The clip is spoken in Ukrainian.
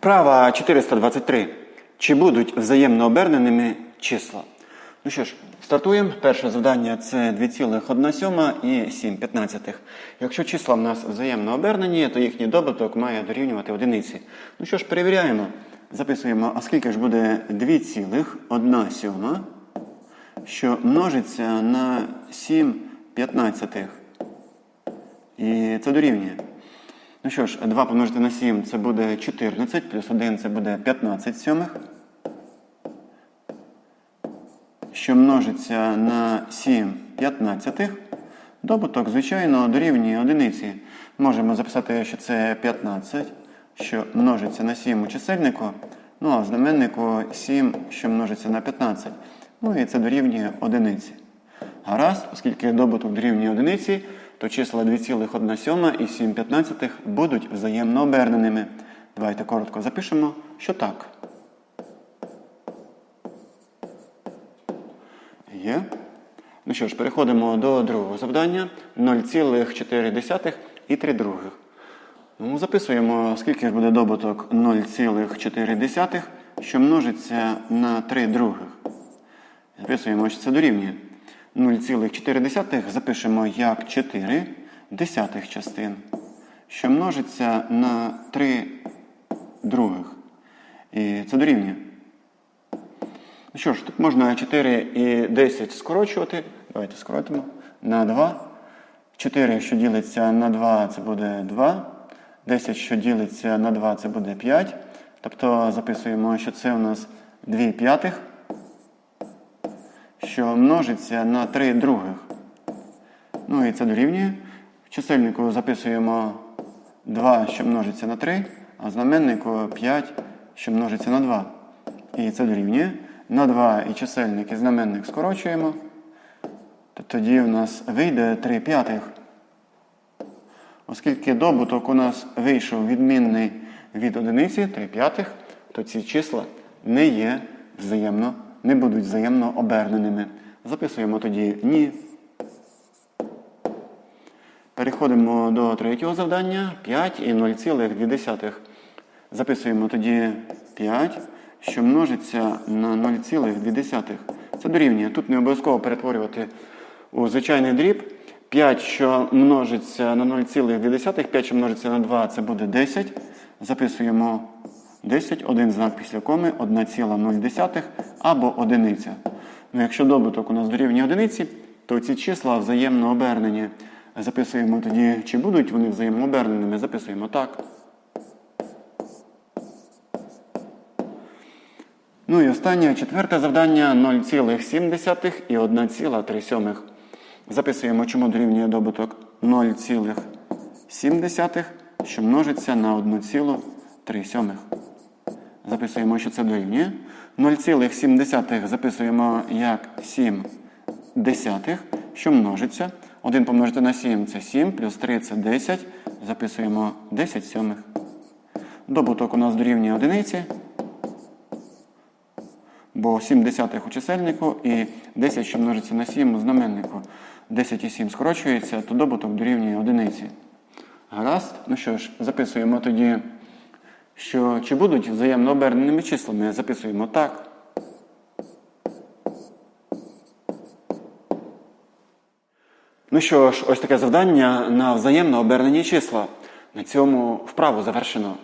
Вправа 423. Чи будуть взаємно оберненими числа? Ну що ж, стартуємо. Перше завдання це 2,1 і 7 п'ятнадцятих. Якщо числа в нас взаємно обернені, то їхній добуток має дорівнювати одиниці. Ну що ж, перевіряємо. Записуємо, а скільки ж буде 2,1 сьома, що множиться на 7 п'ятнадцятих. І це дорівнює. Ну що ж, 2 помножити на 7 це буде 14, плюс 1 це буде 15 сьомих. Що множиться на 7 п'ятнадцятих. Добуток, звичайно, дорівнює одиниці. Можемо записати, що це 15, що множиться на 7 у чисельнику. Ну а в знаменнику 7, що множиться на 15. Ну і це дорівнює одиниці. Гаразд, оскільки добуток дорівнює одиниці, то числа 2,1 і 7 п'ятнадцятих будуть взаємно оберненими. Давайте коротко запишемо, що так. Є. Ну що ж, переходимо до другого завдання. 0,4 і 3 других. Ну, записуємо, скільки ж буде добуток 0,4, що множиться на 3 других. Записуємо, що це дорівнює. 0,4 запишемо як 4 десятих частин, що множиться на 3 других. І це дорівнює. Ну що ж, тут можна 4 і 10 скорочувати. Давайте скоротимо. На 2. 4, що ділиться на 2, це буде 2. 10, що ділиться на 2, це буде 5. Тобто записуємо, що це у нас 2 п'ятих що множиться на 3 других. Ну і це дорівнює. В чисельнику записуємо 2, що множиться на 3, а знаменнику 5, що множиться на 2. І це дорівнює. На 2 і чисельник і знаменник скорочуємо. Тоді в нас вийде 3 п'ятих. Оскільки добуток у нас вийшов відмінний від одиниці 3 п'ятих, то ці числа не є взаємно не будуть взаємно оберненими. Записуємо тоді ні. Переходимо до третього завдання. 5 і 0,2. Записуємо тоді 5, що множиться на 0,2. Це дорівнює. Тут не обов'язково перетворювати у звичайний дріб. 5, що множиться на 0,2, 5, що множиться на 2, це буде 10. Записуємо 10, один знак після коми, 1,0 або одиниця. Ну, Якщо добуток у нас дорівнює одиниці, то ці числа взаємно обернені. Записуємо тоді, чи будуть вони взаємно оберненими, записуємо так. Ну і останнє четверте завдання 0,7 і 1,3. Записуємо, чому дорівнює добуток 0,7, що множиться на 1,3. Записуємо, що це дорівнює. 0,7 записуємо як 7 десятих, що множиться. 1 помножити на 7 це 7, плюс 3 це 10. Записуємо 10 сьомих. Добуток у нас дорівнює одиниці. Бо 7 десятих у чисельнику і 10, що множиться на 7 у знаменнику. 10 і 7 скорочується, то добуток дорівнює одиниці. Гаразд. Ну що ж, записуємо тоді що чи будуть взаємно оберненими числами, записуємо так. Ну що ж, ось таке завдання на взаємно обернені числа. На цьому вправу завершено.